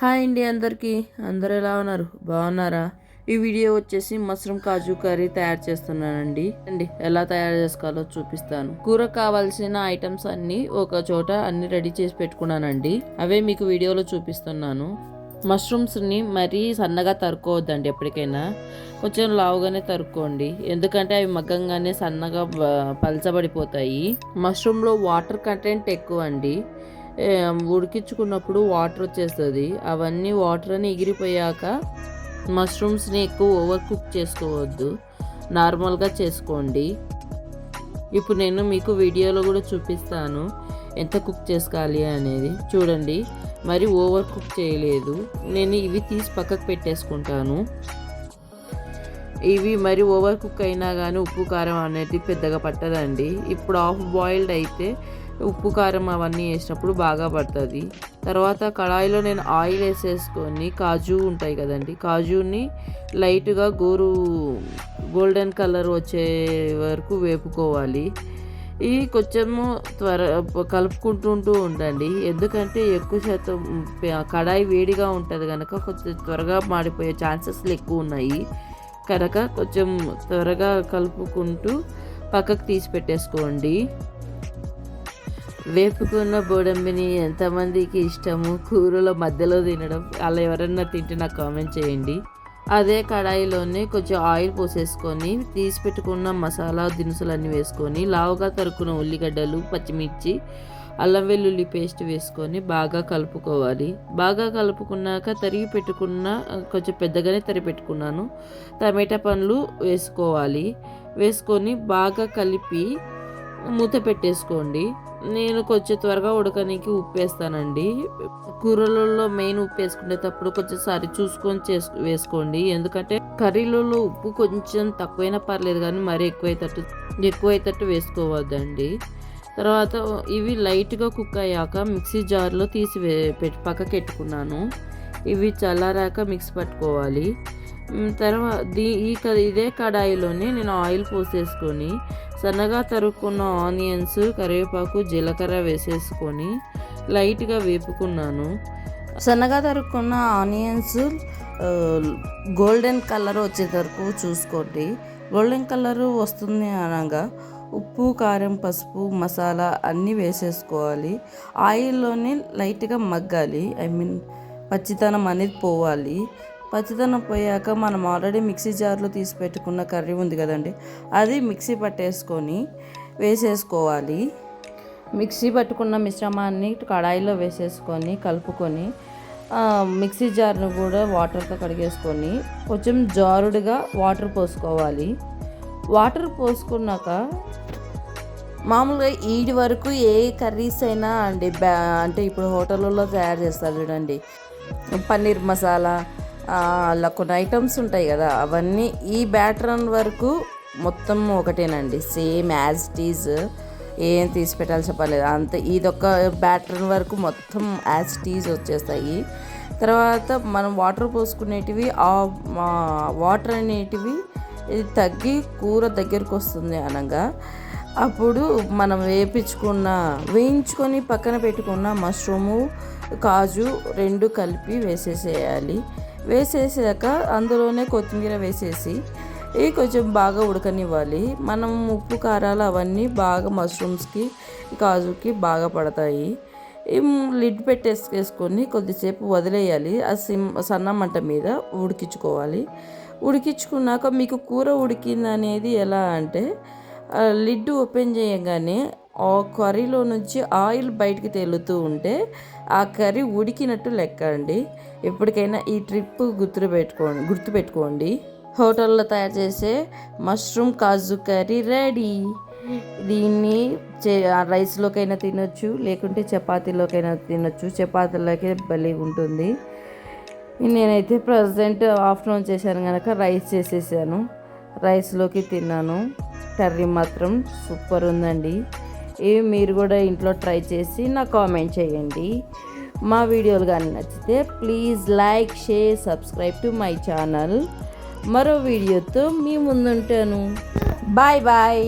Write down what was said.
Hi అండి అందరికీ. అందరు ఎలా ఉన్నారు? బాగున్నారా? ఈ వీడియో వచ్చేసి మష్రూమ్ కాజు కర్రీ తయారు చేస్తున్నానండి. అండి ఎలా తయారు చేసుకోవాలో చూపిస్తాను. కూర కావాల్సిన ఐటమ్స్ అన్నీ ఒక చోట అన్ని రెడీ చేసి పెట్టుకున్నానండి. అవే మీకు వీడియోలో చూపిస్తున్నాను. మష్రూమ్స్ని మరీ సన్నగా తరుక్కోవద్దండి ఎప్పటికైనా. కొంచెం లావుగానే తరుక్కోండి. ఎందుకంటే అవి మగ్గంగానే సన్నగా పలచబడిపోతాయి. మష్రూమ్లో వాటర్ కంటెంట్ ఎక్కువ అండి. ఉడికించుకున్నప్పుడు వాటర్ వచ్చేస్తుంది. అవన్నీ వాటర్ అని ఎగిరిపోయాక మష్రూమ్స్ని ఎక్కువ ఓవర్ కుక్ చేసుకోవద్దు. నార్మల్గా చేసుకోండి. ఇప్పుడు నేను మీకు వీడియోలో కూడా చూపిస్తాను. ఎంత కుక్ చేసుకోవాలి అనేది. చూడండి. మరి ఓవర్ కుక్ చేయలేదు. నేను ఇవి తీసి పక్కకు పెట్టేసుకుంటాను. ఇవి మరి ఓవర్ కుక్ అయినా కానీ ఉప్పు కారం అనేది పెద్దగా పట్టదండి. ఇప్పుడు ఆఫ్ బాయిల్డ్ అయితే ఉప్పు కారం అవన్నీ వేసినప్పుడు బాగా పడుతుంది. తర్వాత కళాయిలో నేను ఆయిల్ వేసేసుకొని కాజు ఉంటాయి కదండి కాజుని లైట్గా గోరు గోల్డెన్ కలర్ వచ్చే వరకు వేపుకోవాలి. ఇవి కొంచెము త్వర కలుపుకుంటుంటూ ఉండండి. ఎందుకంటే ఎక్కువ శాతం కడాయి వేడిగా ఉంటుంది కనుక కొంచెం త్వరగా మాడిపోయే ఛాన్సెస్లు ఎక్కువ ఉన్నాయి. కనుక కొంచెం త్వరగా కలుపుకుంటూ పక్కకు తీసి పెట్టేసుకోండి. వేపుకున్న బోడంబిని ఎంతమందికి ఇష్టము? కూరలో మధ్యలో తినడం అలా ఎవరన్నా తింటే నాకు కామెంట్ చేయండి. అదే కడాయిలోనే కొంచెం ఆయిల్ పోసేసుకొని తీసి పెట్టుకున్న మసాలా దినుసులన్నీ వేసుకొని లావుగా తరుకున్న ఉల్లిగడ్డలు పచ్చిమిర్చి అల్లం వెల్లుల్లి పేస్ట్ వేసుకొని బాగా కలుపుకోవాలి. బాగా కలుపుకున్నాక తరిగి పెట్టుకున్న కొంచెం పెద్దగానే తరిగి పెట్టుకున్నాను. టమాటా పండ్లు వేసుకోవాలి. వేసుకొని బాగా కలిపి మూత పెట్టేసుకోండి. నేను కొంచెం త్వరగా ఉడకనికి ఉప్పు వేస్తానండి కూరలలో మెయిన్ ఉప్పు వేసుకునేటప్పుడు కొంచెం సరి చూసుకొని చేసు వేసుకోండి. ఎందుకంటే కర్రీలలో ఉప్పు కొంచెం తక్కువైనా పర్లేదు కానీ మరీ ఎక్కువైతట్టు ఎక్కువైతట్టు వేసుకోవద్దండి. తర్వాత ఇవి లైట్గా కుక్ అయ్యాక మిక్సీ జార్లో తీసి పెట్టి పక్కకి పెట్టుకున్నాను. ఇవి చల్లారాక మిక్స్ పట్టుకోవాలి. తర్వాత దీ ఈ క- ఇదే కడాయిలోనే నేను ఆయిల్ పోసేసుకొని సన్నగా తరుక్కున్న ఆనియన్స్ కరివేపాకు జీలకర్ర వేసేసుకొని లైట్గా వేపుకున్నాను. సన్నగా తరుక్కున్న ఆనియన్స్ గోల్డెన్ కలర్ వచ్చే వరకు చూసుకోండి. గోల్డెన్ కలర్ వస్తుంది అనగా ఉప్పు కారం పసుపు మసాలా అన్నీ వేసేసుకోవాలి. ఆయిల్లోనే లైట్గా మగ్గాలి. ఐ మీన్ పచ్చితనం అనేది పోవాలి. పచ్చితనం పోయాక మనం ఆల్రెడీ మిక్సీ జార్లో తీసి పెట్టుకున్న కర్రీ ఉంది కదండి అది మిక్సీ పట్టేసుకొని వేసేసుకోవాలి. మిక్సీ పట్టుకున్న మిశ్రమాన్ని కడాయిలో వేసేసుకొని కలుపుకొని మిక్సీ జార్ను కూడా వాటర్తో కడిగేసుకొని కొంచెం జారుడుగా వాటర్ పోసుకోవాలి. వాటర్ పోసుకున్నాక మామూలుగా ఈడి వరకు ఏ కర్రీస్ అయినా అండి బ్యా అంటే ఇప్పుడు హోటళ్ళలో తయారు చేస్తారు చూడండి పన్నీర్ మసాలా అలా కొన్ని ఐటమ్స్ ఉంటాయి కదా అవన్నీ ఈ బ్యాటరన్ వరకు మొత్తం ఒకటేనండి. సేమ్ యాజ్ ఇట్ ఈజ్ ఏం తీసి పెట్టాలి చెప్పలేదు అంత ఇదొక బ్యాటరన్ వరకు మొత్తం యాజ్ ఇట్ ఈజ్ వచ్చేస్తాయి. తర్వాత మనం వాటర్ పోసుకునేటివి ఆ వాటర్ అనేటివి ఇది తగ్గి కూర దగ్గరకు వస్తుంది అనగా. అప్పుడు మనం వేపించుకున్న వేయించుకొని పక్కన పెట్టుకున్న మష్రూము కాజు రెండు కలిపి వేసేసేయాలి. వేసేసాక అందులోనే కొత్తిమీర వేసేసి ఇవి కొంచెం బాగా ఉడకనివ్వాలి. మనం ఉప్పు కారాలు అవన్నీ బాగా మష్రూమ్స్కి కాజుకి బాగా పడతాయి. ఈ లిడ్ పెట్టేసుకొని కొద్దిసేపు వదిలేయాలి. ఆ సిమ్ సన్న మంట మీద ఉడికించుకోవాలి. ఉడికించుకున్నాక మీకు కూర ఉడికింది అనేది ఎలా అంటే ఆ లిడ్ ఓపెన్ చేయగానే ఆ కర్రీలో నుంచి ఆయిల్ బయటికి తేలుతూ ఉంటే ఆ కర్రీ ఉడికినట్టు లెక్క అండి. ఎప్పటికైనా ఈ ట్రిప్ గుర్తు గుర్తుపెట్టుకోండి. గుర్తు పెట్టుకోండి హోటల్లో తయారు చేసే మష్రూమ్ కాజు కర్రీ రెడీ. దీన్ని చే రైస్లోకైనా తినొచ్చు లేకుంటే చపాతీలోకైనా తినొచ్చు. చపాతీలోకి భలే ఉంటుంది. నేనైతే ప్రజెంట్ ఆఫ్టర్నూన్ చేశాను కనుక రైస్ చేసేసాను. రైస్లోకి తిన్నాను. కర్రీ మాత్రం సూపర్ ఉందండి. ఇవి మీరు కూడా ఇంట్లో ట్రై చేసి నాకు కామెంట్ చేయండి. మా వీడియోలు కానీ నచ్చితే please like share subscribe to my channel. మరో వీడియోతో మీ ముందుంటాను. Bye bye.